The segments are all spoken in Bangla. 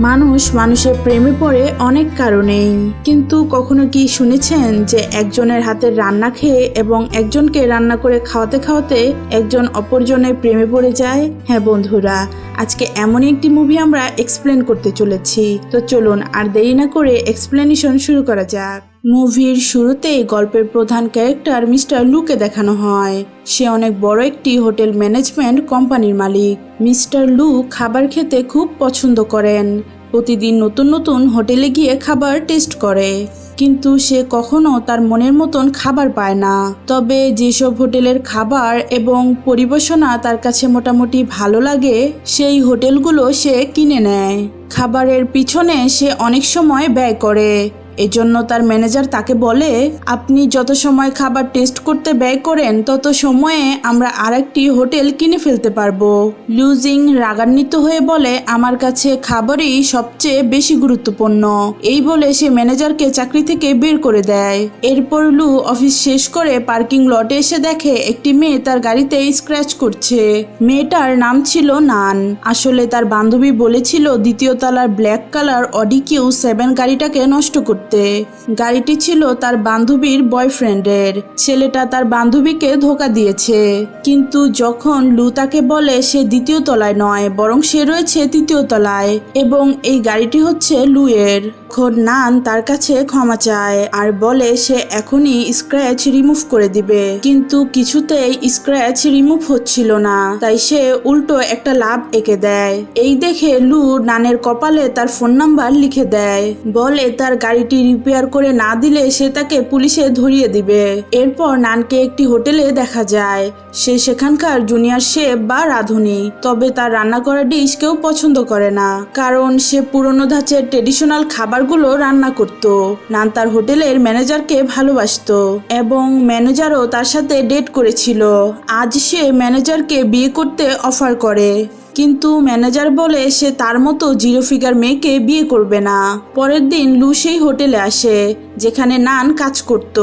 মানুষ মানুষের প্রেমে পড়ে অনেক কারণেই। কিন্তু কখনো কি শুনেছেন যে একজনের হাতের রান্না খেয়ে এবং একজনকে রান্না করে খাওয়াতে খাওয়াতে একজন অপরজনের প্রেমে পড়ে যায়? হ্যাঁ বন্ধুরা, আজকে এমন একটি মুভি আমরা এক্সপ্লেন করতে চলেছি। তো চলুন আর দেরি না করে এক্সপ্লেনেশন শুরু করা যাক। মুভির শুরুতেই গল্পের প্রধান ক্যারেক্টার মিস্টার লুকে দেখানো হয়। সে অনেক বড় একটি হোটেল ম্যানেজমেন্ট কোম্পানির মালিক। মিস্টার লু খাবার খেতে খুব পছন্দ করেন। প্রতিদিন নতুন নতুন হোটেলে গিয়ে খাবার টেস্ট করে। কিন্তু সে কখনো তার মনের মতন খাবার পায় না। তবে যেসব হোটেলের খাবার এবং পরিবেশনা তার কাছে মোটামুটি ভালো লাগে, সেই হোটেলগুলো সে কিনে নেয়। খাবারের পিছনে সে অনেক সময় ব্যয় করে। এজন্য তার ম্যানেজার তাকে বলে, আপনি যত সময় খাবার টেস্ট করতে ব্যয় করেন, তত সময়ে আমরা আরেকটি হোটেল কিনে ফেলতে পারব। লুজিং রাগান্বিত হয়ে বলে, আমার কাছে খাবারই সবচেয়ে বেশি গুরুত্বপূর্ণ। এই বলে সে ম্যানেজারকে চাকরি থেকে বের করে দেয়। এরপর লু অফিস শেষ করে পার্কিং লটে এসে দেখে একটি মেয়ে তার গাড়িতে স্ক্র্যাচ করছে। মেয়েটার নাম ছিল নান। আসলে তার বান্ধবী বলেছিল, দ্বিতীয় তলার black colour Audi Q seven গাড়িটাকে নষ্ট করতে গাড়িটি ছিল তার বান্ধবীর বয়ফ্রেন্ডের। ছেলেটা তার বান্ধবীকে ধোকা দিয়েছে। কিন্তু যখন লু তাকে বলে সে দ্বিতীয় তলায় নয়, বরং সে রয়েছে তৃতীয় তলায়, এবং এই গাড়িটি হচ্ছে লুয়ের। এখন নান তার কাছে ক্ষমা চায় আর বলে সে এখনই স্ক্র্যাচ রিমুভ করে দিবে। কিন্তু কিছুতেই স্ক্র্যাচ রিমুভ হচ্ছিল না, তাই সে উল্টো একটা লাভ এঁকে দেয়। এই দেখে লু নানের কপালে তার ফোন নাম্বার লিখে দেয়। বলে তার গাড়িটি রিপেয়ার করে না দিলে সে তাকে পুলিশে ধরিয়ে দিবে। এরপর নানকে একটি হোটেলে দেখা যায়। সে সেখানকার জুনিয়র শেফ বা রাঁধুনি, তবে তার রান্না করা ডিশ কেউ পছন্দ করে না, কারণ সে পুরনো ধাঁচের ট্রেডিশনাল খাবারগুলো রান্না করত। নান তার হোটেলের ম্যানেজারকে ভালোবাসতো এবং ম্যানেজারও তার সাথে ডেট করেছিল। আজ সে ম্যানেজারকে বিয়ে করতে অফার করে। কিন্তু ম্যানেজার বলে সে তার মতো জিরো ফিগার মেয়েকে বিয়ে করবে না। পরের দিন লু সেই হোটেলে আসে। যেখানে নান কাজ করত।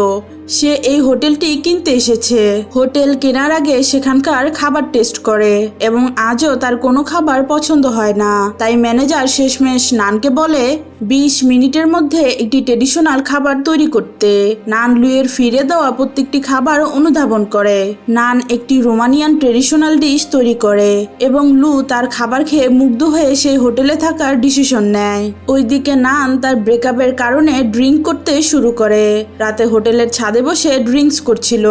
সে এই হোটেলটি কিনতে এসেছে। হোটেল কেনার আগে সেখানকার খাবার টেস্ট করে এবং আজও তার কোনো খাবার পছন্দ হয় না। তাই ম্যানেজার শেষমেশ নানকে বলে, বিশ মিনিটের মধ্যে একটি ট্রেডিশনাল খাবার তৈরি করতে। নান লুয়ের ফিরে দেওয়া প্রত্যেকটি খাবার অনুধাবন করে। নান একটি রোমানিয়ান ট্রেডিশনাল ডিশ তৈরি করে এবং লু তার খাবার খেয়ে মুগ্ধ হয়ে সেই হোটেলে থাকার ডিসিশন নেয়। ওইদিকে নান তার ব্রেকআপের কারণে ড্রিঙ্ক করতে শুরু করে। রাতে হোটেলের ছাদে বসে ড্রিঙ্কস করছিল।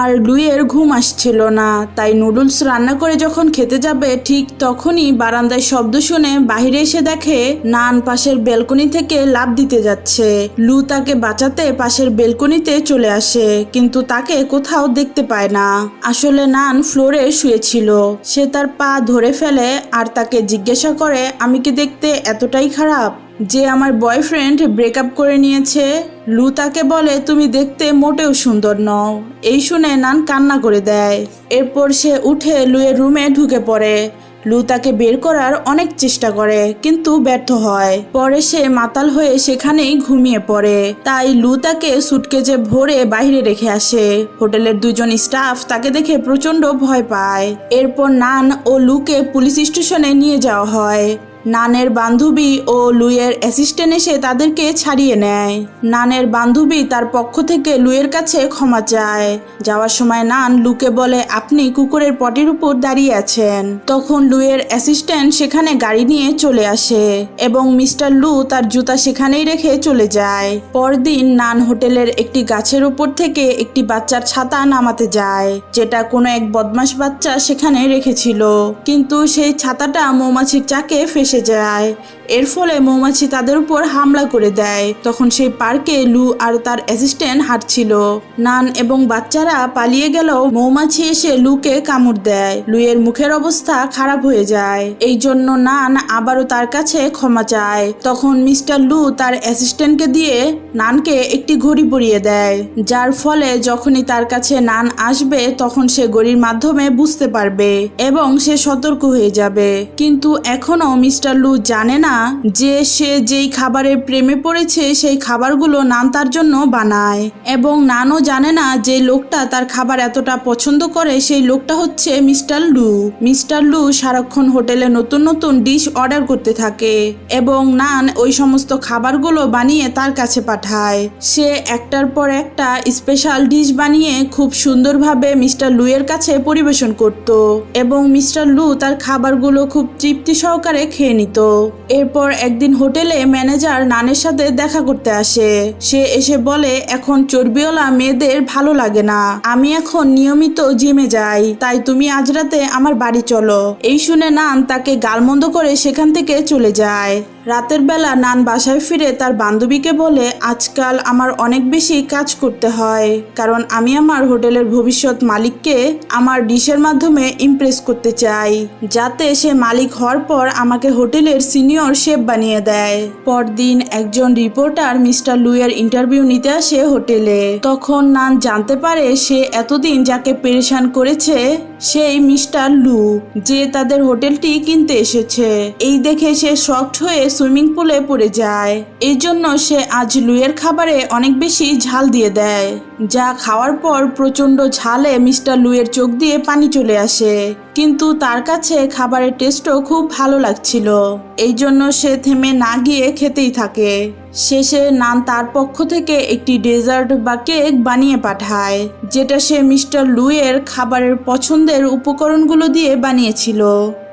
আর লুইয়ের ঘুম আসছিল না। তাই নুডলস রান্না করে যখন খেতে যাবে, ঠিক তখনই বারান্দায় শব্দ শুনে বাহিরে এসে দেখে নান পাশের বেলকনি থেকে লাভ দিতে যাচ্ছে। লু তাকে বাঁচাতে পাশের বেলকনিতে চলে আসে, কিন্তু তাকে কোথাও দেখতে পায় না। আসলে নান ফ্লোরে শুয়েছিল। সে তার পা ধরে ফেলে আর তাকে জিজ্ঞাসা করে, আমি কি দেখতে এতটাই খারাপ? যে আমার বয়ফ্রেন্ড ব্রেকআপ করে নিয়েছে, লু তাকে বলে, তুমি দেখতে মোটেও সুন্দর নও। এই শুনে নান কান্না করে দেয়। এরপর সে উঠে লুয়ের রুমে ঢুকে পড়ে। লু তাকে বের করার অনেক চেষ্টা করে, কিন্তু ব্যর্থ হয়। পরে সে মাতাল হয়ে সেখানেই ঘুমিয়ে পড়ে। তাই লু তাকে সুটকেজে ভরে বাইরে রেখে আসে। হোটেলের দুজন স্টাফ তাকে দেখে প্রচণ্ড ভয় পায়। এরপর নান ও লুকে পুলিশ স্টেশনে নিয়ে যাওয়া হয়। নানের বান্ধবী ও লুইয়ের অ্যাসিস্ট্যান্ট এসে তাদেরকে ছাড়িয়ে নেয়। নানের বান্ধবী তার পক্ষ থেকে লুইয়ের কাছে ক্ষমা চায়। যাওয়ার সময় নান লুকে বলে, আপনি কুকুরের পটির উপর দাঁড়িয়ে আছেন। তখন লুইয়ের অ্যাসিস্ট্যান্ট সেখানে গাড়ি নিয়ে চলে আসে এবং মিস্টার লু তার জুতা সেখানেই রেখে চলে যায়। পরদিন নান হোটেলের একটি গাছের উপর থেকে একটি বাচ্চার ছাতা নামাতে যায়, যেটা কোনো এক বদমাস বাচ্চা সেখানে রেখেছিল। কিন্তু সেই ছাতাটা মৌমাছির চাকে ফেসে যায়। এর ফলে মৌমাছি তাদের উপর হামলা করে দেয়। তখন সেই পার্কে লু আর তার অ্যাসিস্ট্যান্ট হাঁটছিল। নান এবং বাচ্চারা পালিয়ে গেলেও মৌমাছি এসে লুকে কামড় দেয়। লুয়ের মুখের অবস্থা খারাপ হয়ে যায়। এই জন্য নান আবারও তার কাছে ক্ষমা চায়। তখন মিস্টার লু তার অ্যাসিস্ট্যান্টকে দিয়ে নানকে একটি ঘড়ি পরিয়ে দেয়। যার ফলে যখনই তার কাছে নান আসবে, তখন সে ঘড়ির মাধ্যমে বুঝতে পারবে এবং সে সতর্ক হয়ে যাবে। কিন্তু এখনও মিস্টার মিস্টার লু জানে না যে সে যেই খাবারের প্রেমে পড়েছে, সেই খাবারগুলো নান তার জন্য বানায়। এবং নানও জানে না যে লোকটা তার খাবার এতটা পছন্দ করে, সেই লোকটা হচ্ছে মিস্টার লু। মিস্টার লু সারাক্ষণ হোটেলে নতুন নতুন ডিশ অর্ডার করতে থাকে এবং নান ওই সমস্ত খাবারগুলো বানিয়ে তার কাছে পাঠায়। সে একটার পর একটা স্পেশাল ডিশ বানিয়ে খুব সুন্দরভাবে মিস্টার লুয়ের কাছে পরিবেশন করত এবং মিস্টার লু তার খাবারগুলো খুব তৃপ্তি সহকারে খেয়ে নিত। এরপর একদিন হোটেলে ম্যানেজার নানের সাথে দেখা করতে আসে। সে এসে বলে, এখন চর্বিওলা মেয়েদের ভালো লাগে না। আমি এখন নিয়মিত জিমে যাই। তাই তুমি আজ রাতে আমার বাড়ি চলো। এই শুনে নান তাকে গালমন্দ করে সেখান থেকে চলে যায়। রাতের বেলা নান বাসায় ফিরে তার বান্ধবীকে বলে, আজকাল আমার অনেক বেশি কাজ করতে হয়, কারণ আমি আমার হোটেলের ভবিষ্যৎ মালিককে আমার ডিশের মাধ্যমে ইমপ্রেস করতে চাই, যাতে সে মালিক হওয়ার পর আমাকে হোটেলের সিনিয়র শেফ বানিয়ে দেয়। পরদিন একজন রিপোর্টার মিস্টার লুয়ের ইন্টারভিউ নিতে আসে হোটেলে। তখন নান জানতে পারে সে এতদিন যাকে পেরেশান করেছে, সেই মিস্টার লু, যে তাদের হোটেলটি কিনতে এসেছে। এই দেখে সে শক্ট হয়ে সুইমিং পুলে পড়ে যায়। এই জন্য সে আজ লুয়ের খাবারে অনেক বেশি ঝাল দিয়ে দেয়। যা খাওয়ার পর প্রচণ্ড ঝালে মিস্টার লুয়ের চোখ দিয়ে পানি চলে আসে। কিন্তু তার কাছে খাবারের টেস্টও খুব ভালো লাগছিল। এই জন্য সে থেমে না গিয়ে খেতেই থাকে। শেষে নান তার পক্ষ থেকে একটি ডেজার্ট বা কেক বানিয়ে পাঠায়, যেটা সে মিস্টার লুয়ের খাবারের পছন্দের উপকরণগুলো দিয়ে বানিয়েছিল।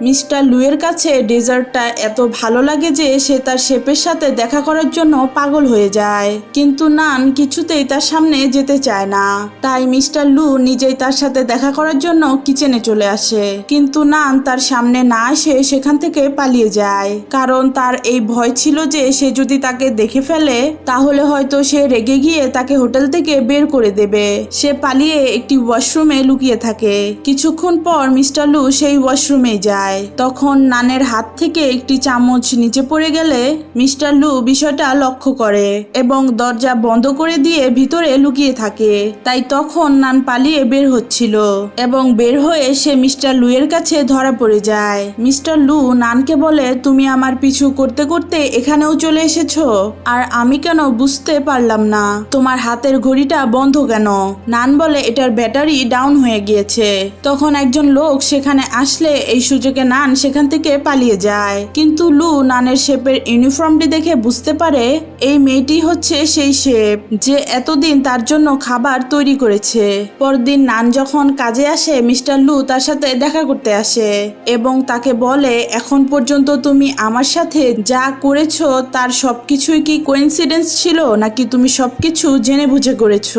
মিস্টার লুয়ের কাছে ডেজার্টটা এত ভালো লাগে যে সে তার শেপের সাথে দেখা করার জন্য পাগল হয়ে যায়। কিন্তু নান কিছুতেই তার সামনে যেতে চায় না। তাই মিস্টার লু নিজেই তার সাথে দেখা করার জন্য কিচেনে চলে আসে। কিন্তু নান তার সামনে না এসে সেখান থেকে পালিয়ে যায়। কারণ তার এই ভয় ছিল যে সে যদি তাকে দেখে ফেলে, তাহলে হয়তো সে রেগে গিয়ে তাকে হোটেল থেকে বের করে দেবে। সে পালিয়ে একটি ওয়াশরুমে লুকিয়ে থাকে। কিছুক্ষণ পর মিস্টার লু সেই ওয়াশরুমে যায়। তখন নানের হাত থেকে একটি চামচ নিচে পড়ে গেলে মিস্টার লু বিষয়টা লক্ষ্য করে এবং দরজা বন্ধ করে দিয়ে ভিতরে লুকিয়ে থাকে। তাই তখন নান পালিয়ে বের হচ্ছিল এবং বের হয়ে সে মিস্টার লুয়ের কাছে ধরা পড়ে যায়। মিস্টার লু নানকে বলে, তুমি আমার পিছু করতে করতে এখানেও চলে এসেছ? আর আমি কেন বুঝতে পারলাম না? তোমার হাতের ঘড়িটা বন্ধ কেন? নান বলে, এটার ব্যাটারি ডাউন হয়ে গিয়েছে। তখন একজন লোক সেখানে আসলে এই সুযোগে নান সেখান থেকে পালিয়ে যায়। কিন্তু লু নানের শেপের ইউনিফর্মটি দেখে বুঝতে পারে, এই মেয়েটি হচ্ছে সেই শেপ যে এতদিন তার জন্য খাবার তৈরি করেছে। পরদিন নান যখন কাজে আসে, মিস্টার লু তার সাথে দেখা করতে আসে এবং তাকে বলে, এখন পর্যন্ত তুমি আমার সাথে যা করেছ তার সবকিছুই কি কোইন্সিডেন্স ছিল নাকি তুমি সবকিছু জেনে বুঝে করেছ?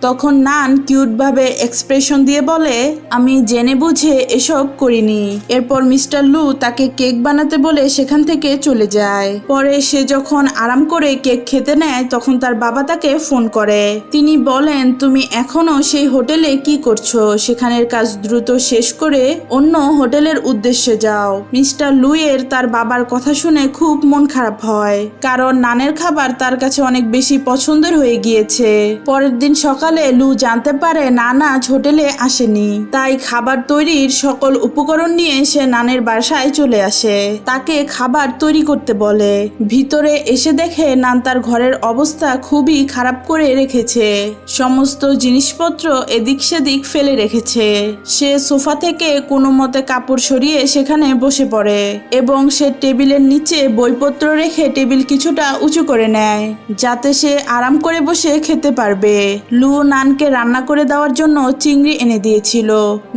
তখন নান কিউট ভাবে এক্সপ্রেশন দিয়ে বলে, আমি জেনে বুঝে এসব করিনি। এরপর মিস্টার লু তাকে কেক বানাতে বলে সেখান থেকে চলে যায়। পরে সে যখন আরাম করে কেক খেতে নেয়, তখন তার বাবা তাকে ফোন করে। তিনি বলেন, তুমি এখনও সেই হোটেলে কি করছ? সেখানের কাজ দ্রুত শেষ করে অন্য হোটেলের উদ্দেশ্যে যাও। মিস্টার লুয়ের তার বাবার কথা শুনে খুব মন খারাপ হয়, কারণ নানের খাবার তার কাছে অনেক বেশি পছন্দের হয়ে গিয়েছে। পরের দিন সকালে লু জানতে পারে নান হোটেলে আসেনি। তাই খাবার তৈরির সকল উপকরণ নিয়ে সে নানের বাসায় চলে আসে। তাকে খাবার তৈরি করতে বলে। ভিতরে এসে দেখে নান তার ঘরের অবস্থা খুবই খারাপ করে রেখেছে। সমস্ত জিনিসপত্র এদিক সেদিক ফেলে রেখেছে। সে সোফা থেকে কোনো মতে কাপড় সরিয়ে সেখানে বসে পড়ে এবং সে টেবিলের নিচে বইপত্র রেখে টেবিল কিছুটা উঁচু করে নেয়, যাতে সে আরাম করে বসে খেতে পারবে। লু নানকে রান্না করে দেওয়ার জন্য চিংড়ি এনে দিয়েছিল।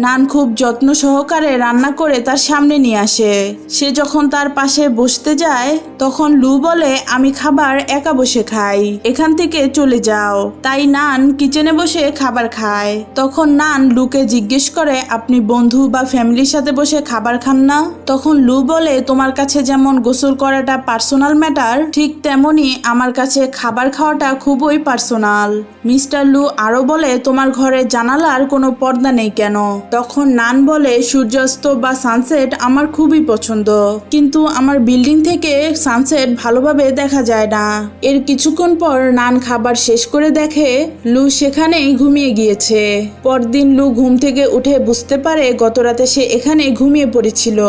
নান খুব যত্ন সহকারে রান্না করে তার সামনে নিয়ে আসে। সে যখন তার পাশে বসতে যায়, তখন লু বলে, আমি খাবার একা বসে খাই। এখান থেকে চলে যাও। তাই নান কিচেনে বসে খাবার খায়। তখন নান লুকে জিজ্ঞেস করে, আপনি বন্ধু বা ফ্যামিলির সাথে বসে খাবার খান না? তখন লু বলে, তোমার কাছে যেমন গোসল করাটা পার্সোনাল ম্যাটার, ঠিক তেমনি আমার কাছে খাবার খাওয়াটা খুবই পার্সোনাল। মিস্টার লু আরও বলে, তোমার ঘরে জানালার কোনো পর্দা নেই কেন? তখন নান বলে, সূর্যাস্ত বা সানসেট আমার খুবই পছন্দ, কিন্তু আমার বিল্ডিং থেকে সানসেট ভালোভাবে দেখা যায় না। এর কিছুক্ষণ পর নান খাবার শেষ করে দেখে লু সেখানেই ঘুমিয়ে গিয়েছে। পরদিন লু ঘুম থেকে উঠে বুঝতে পারে গতরাতে সে এখানে ঘুমিয়ে পড়েছিল।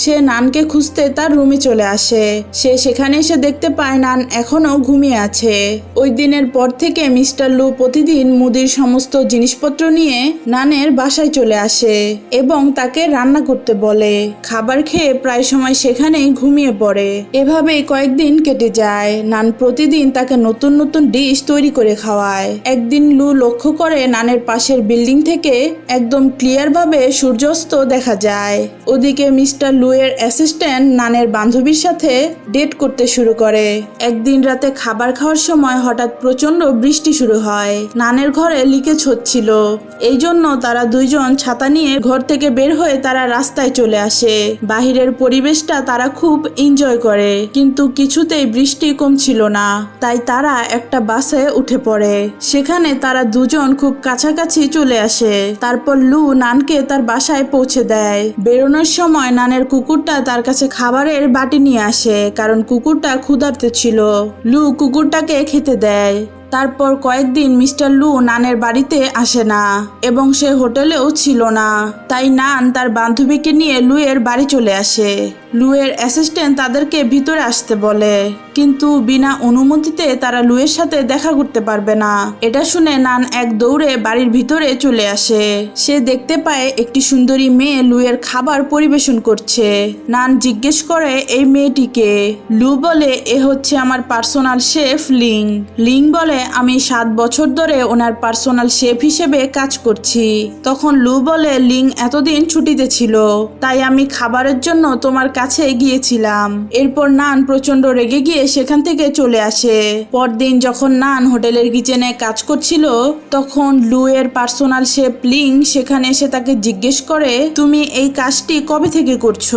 সে নানকে খুঁজতে তার রুমে চলে আসে। সে সেখানে এসে দেখতে পায় নান এখনও ঘুমিয়ে আছে। ওই দিনের পর থেকে মিস্টার লু প্রতিদিন মুদির সমস্ত জিনিসপত্র নিয়ে নানের বাসায় চলে আসে এবং তাকে রান্না করতে বলে। খাবার খেয়ে প্রায় সময় সেখানেই ঘুমিয়ে পড়ে। এভাবেই কয়েকদিন কেটে যায়। নান প্রতিদিন তাকে নতুন নতুন ডিশ তৈরি করে খাওয়ায়। একদিন লু লক্ষ্য করে নানের পাশের বিল্ডিং থেকে একদম ক্লিয়ার ভাবে সূর্যাস্ত দেখা যায়। ওদিকে মিস্টার লু এর অ্যাসিস্ট্যান্ট নানের বান্ধবীর সাথে ডেট করতে শুরু করে। একদিন রাতে খাবার খাওয়ার সময় হঠাৎ প্রচণ্ড বৃষ্টি শুরু হয়। নানের ঘরে লিকেজ হচ্ছিল। এই জন্য তারা দুইজন ছাতা নিয়ে ঘর থেকে বের হয়ে তারা রাস্তায় চলে আসে। বাহিরের পরিবেশটা তারা খুব এনজয় করে, কিন্তু কিছুতেই বৃষ্টি কমছিল না। তাই তারা একটা বাসে উঠে পড়ে। সেখানে তারা দুজন খুব কাছাকাছি চলে আসে। তারপর লু নানকে তার বাসায় পৌঁছে দেয়। বেরোনোর সময় নানের কুকুরটা তার কাছে খাবারের বাটি নিয়ে আসে, কারণ কুকুরটা ক্ষুধার্ত ছিল। লু কুকুরটাকে খেতে দেয়। তারপর কয়েকদিন মিস্টার লু নানের বাড়িতে আসে না এবং সে হোটেলেও ছিল না। তাই নান তার বান্ধবীকে নিয়ে লুয়ের বাড়ি চলে আসে। লুয়ের অ্যাসিস্ট্যান্ট তাদেরকে ভিতরে আসতে বলে। কিন্তু বিনা অনুমতিতে তারা লুয়ের সাথে দেখা করতে পারবে না। এটা শুনে নান এক দৌড়ে বাড়ির ভিতরে চলে আসে। সে দেখতে পায় একটি সুন্দরী মেয়ে লুয়ের খাবার পরিবেশন করছে। নান জিজ্ঞেস করে, এই মেয়েটিকে? লু বলে, এ হচ্ছে আমার পার্সোনাল শেফ লিং। লিং বলে, আমি সাত বছর ধরে ওনার পার্সোনাল শেফ হিসেবে কাজ করছি। তখন লু বলে, লিং এতদিন ছুটিতে ছিল, তাই আমি খাবারের জন্য তোমার কাছে গিয়েছিলাম। এরপর নান প্রচণ্ড রেগে গিয়ে সেখান থেকে চলে আসে। পরদিন যখন নান হোটেলের কিচেনে কাজ করছিল, তখন লু এর পার্সোনাল শেফ লিং সেখানে এসে তাকে জিজ্ঞেস করে, তুমি এই কাজটি কবে থেকে করছ?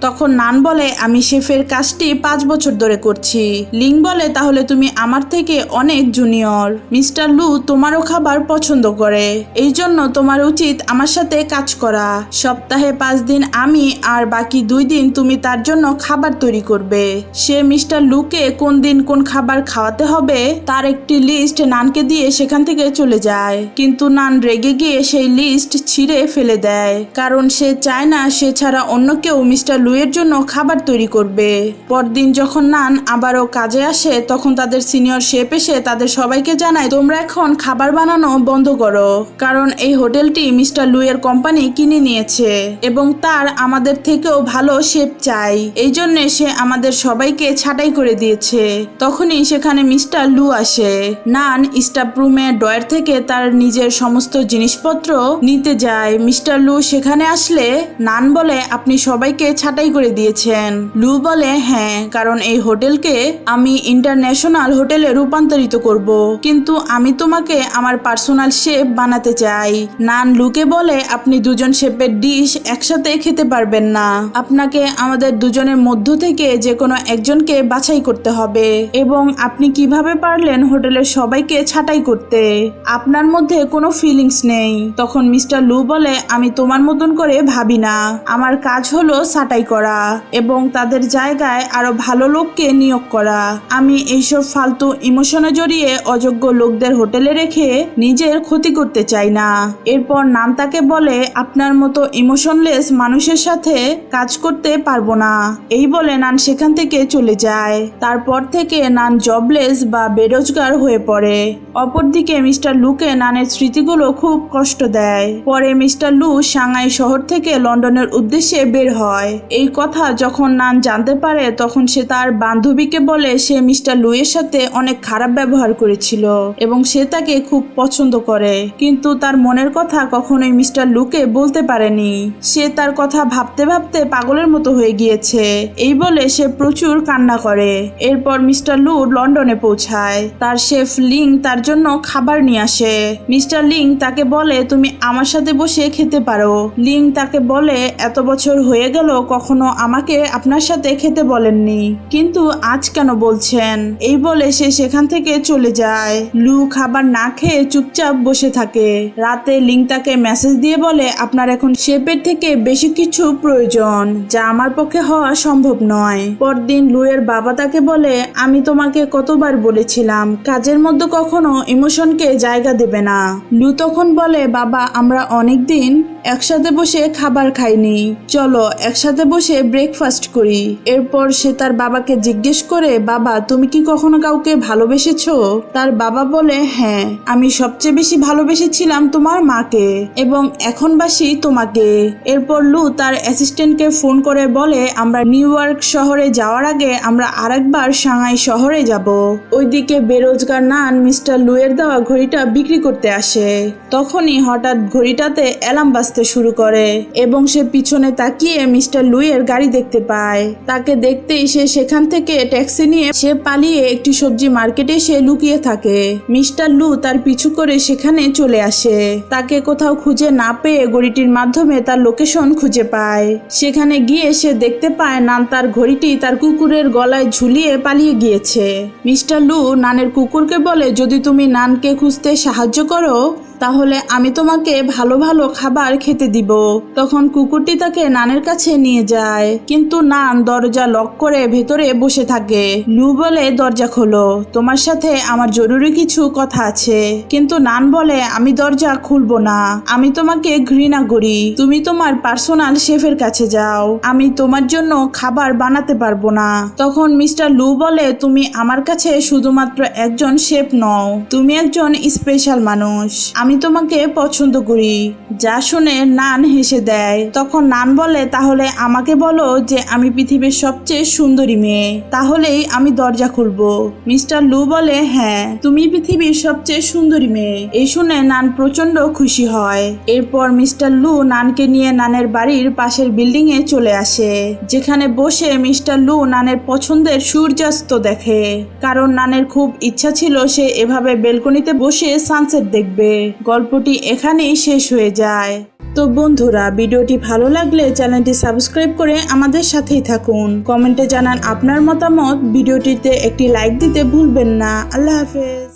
তখন নান বলে, আমি শেফের কাজটি পাঁচ বছর ধরে করছি। লিং বলে, তাহলে তুমি আমার থেকে অনেক জুনিয়র। মিস্টার লু তোমারও খাবার পছন্দ করে। এই জন্য তোমার উচিত আমার সাথে কাজ করা। সপ্তাহে পাঁচ দিন আমি আর বাকি দুই দিন তুমি তার জন্য খাবার তৈরি করবে। সে মিস্টার লুকে কোন দিন কোন খাবার খাওয়াতে হবে, তার একটি লিস্ট নানকে দিয়ে সেখান থেকে চলে যায়। কিন্তু নান রেগে গিয়ে সেই লিস্ট ছিঁড়ে ফেলে দেয়, কারণ সে চায় না সে ছাড়া অন্য কেউ মিস্টার লুয়ের জন্য খাবার তৈরি করবে। পরদিন যখন নান আবারও কাজে আসে, তখন তাদের সিনিয়র শেফ এসে তাদের সবাইকে জানায়, তোমরা এখন খাবার বানানো বন্ধ করো। কারণ এই হোটেলটি মিস্টার লুয়ের কোম্পানি কিনে নিয়েছে এবং তার আমাদের থেকেও ভালো শেফ চাই। এই জন্য সে আমাদের সবাইকে ছাটাই করে দিয়েছে। তখনই সেখানে মিস্টার লু আসে। নান স্টাফ রুমে ডয়ার থেকে তার নিজের সমস্ত জিনিসপত্র নিতে যায়। মিস্টার লু সেখানে আসলে নান বলে, আপনি সবাইকে ছাটাই করে দিয়েছেন। লু বলে হ্যাঁ কারণ এই হোটেলকে আমি ইন্টারন্যাশনাল হোটেলে রূপান্তরিত করব। কিন্তু আমি তোমাকে আমার পার্সোনাল শেফ বানাতে চাই। নান লুকে বলে, আপনি দুজন শেফের ডিশ একসাথে খেতে পারবেন না। আপনাকে আমাদের দুজনের মধ্য থেকে যে কোনো একজনকে বাছাই করতে হবে। এবং আপনি কীভাবে পারলেন হোটেলের সবাইকে ছাঁটাই করতে? আপনার মধ্যে কোনো ফিলিংস নেই। তখন মিস্টার লু বলে, আমি তোমার মতন করে ভাবি না। আমার কাজ হলো ছাঁটাই করা এবং তাদের জায়গায় আরও ভালো লোককে নিয়োগ করা। আমি এইসব ফালতু ইমোশনে জড়িয়ে অযোগ্য লোকদের হোটেলে রেখে নিজের ক্ষতি করতে চাই না। এরপর নান তাকে বলে, আপনার মতো ইমোশনলেস মানুষের সাথে কাজ করতে পারব না। এই বলে নান সেখান থেকে চলে যায়। তারপর থেকে নান জবলেস বা বেরোজগার হয়ে পড়ে। অপরদিকে মিস্টার লুকে নানের স্মৃতিগুলো খুব কষ্ট দেয়। পরে মিস্টার লু সাংহাই শহর থেকে লন্ডনের উদ্দেশ্যে বের হয়। এই কথা যখন নান জানতে পারে, তখন সে তার বান্ধবীকে বলে সে মিস্টার লুয়ের সাথে অনেক খারাপ ব্যবহার করেছিল এবং সে তাকে খুব পছন্দ করে। কিন্তু তার মনের কথা কখনোই মিস্টার লুকে বলতে পারেনি। সে তার কথা ভাবতে ভাবতে পাগলের মতো হয়ে হয়ে গিয়েছে। এই বলে সে প্রচুর কান্না করে। এরপর মিস্টার লু লন্ডনে পৌঁছায়। তার শেফ লিং তার জন্য খাবার নিয়ে আসে। মিস্টার লিং তাকে বলে, তুমি আমার সাথে বসে খেতে পারো। লিং তাকে বলে, এত বছর হয়ে গেল, কখনো আমাকে আপনার সাথে খেতে বলেননি। কিন্তু আজ কেন বলছেন? এই বলে সে সেখান থেকে চলে যায়। লু খাবার না খেয়ে চুপচাপ বসে থাকে। রাতে লিং তাকে মেসেজ দিয়ে বলে, আপনার এখন শেপের থেকে বেশি কিছু প্রয়োজন, যা আমার পক্ষে হওয়া সম্ভব নয়। পরদিন লুয়ের বাবা তাকে বলে, আমি তোমাকে কতবার বলেছিলাম, কাজের মধ্যে কখনো ইমোশনকে জায়গা দেবে না। লু তখন বলে, বাবা, আমরা অনেকদিন একসাথে বসে খাবার খাইনি। চলো, একসাথে বসে ব্রেকফাস্ট করি। এরপর সে তার বাবাকে জিজ্ঞেস করে, বাবা, তুমি কি কখনো কাউকে ভালোবেসেছো? তার বাবা বলে হ্যাঁ আমি সবচেয়ে বেশি ভালোবেসেছিলাম তোমার মাকে এবং এখন বাসি তোমাকে। এরপর লু তার অ্যাসিস্ট্যান্টকে ফোন করে বলে, আমরা নিউ ইয়র্ক শহরে যাওয়ার আগে আমরা আরেকবার সাংহাই শহরে যাব। ওইদিকে বেরোজগার নান মিস্টার লুয়ের দেওয়া ঘড়িটা বিক্রি করতে আসে। তখনই হঠাৎ ঘড়িটাতে অ্যালার্ম বাজতে শুরু করে এবং সে পিছনে তাকিয়ে মিস্টার লুইয়ের গাড়ি দেখতে পায়। তাকে দেখতেই সে সেখান থেকে ট্যাক্সি নিয়ে সে পালিয়ে একটি সবজি মার্কেটে সে লুকিয়ে থাকে। মিস্টার লু তার পিছু করে সেখানে চলে আসে। তাকে কোথাও খুঁজে না পেয়ে গড়িটির মাধ্যমে তার লোকেশন খুঁজে পায়। সেখানে গিয়ে সে দেখতে পায় নান তার ঘড়িটি তার কুকুরের গলায় ঝুলিয়ে পালিয়ে গিয়েছে। মিস্টার লু নানের কুকুরকে বলে, যদি তুমি নানকে খুঁজতে সাহায্য করো তাহলে আমি তোমাকে ভালো ভালো খাবার খেতে দিব। তখন কুকুরটি তাকে নানের কাছে নিয়ে যায়। কিন্তু নান দরজা লক করে ভেতরে বসে থাকে। লু বলে, দরজা খোলো। তোমার সাথে আমার জরুরি কিছু কথা আছে। কিন্তু নান বলে, আমি দরজা খুলবো না। আমি তোমাকে ঘৃণা করি। তুমি তোমার পার্সোনাল শেফের কাছে যাও। আমি তোমার জন্য খাবার বানাতে পারব না। তখন মিস্টার লু বলে, তুমি আমার কাছে শুধুমাত্র একজন শেফ নও। তুমি একজন স্পেশাল মানুষ। আমি তোমাকে পছন্দ করি। যা শুনে নান হেসে দেয়। তখন নান বলে, তাহলে আমাকে বলো যে আমি পৃথিবীর সবচেয়ে সুন্দরী মেয়ে। তাহলেই আমি দরজা খুলবো। মিস্টার লু বলে হ্যাঁ তুমি পৃথিবীর সবচেয়ে সুন্দরী মেয়ে। এই শুনে নান প্রচণ্ড খুশি হয়। এরপর মিস্টার লু নানকে নিয়ে নানের বাড়ির পাশের বিল্ডিং এ চলে আসে। যেখানে বসে মিস্টার লু নানের পছন্দের সূর্যাস্ত দেখে। কারণ নানের খুব ইচ্ছা ছিল সে এভাবে বেলকনিতে বসে সানসেট দেখবে। গল্পটি এখানেই শেষ হয়ে যায়। তো বন্ধুরা, ভিডিওটি ভালো লাগলে চ্যানেলটি সাবস্ক্রাইব করে আমাদের সাথেই থাকুন। কমেন্টে জানান আপনার মতামত। ভিডিওটিতে একটি লাইক দিতে ভুলবেন না। আল্লাহ হাফেজ।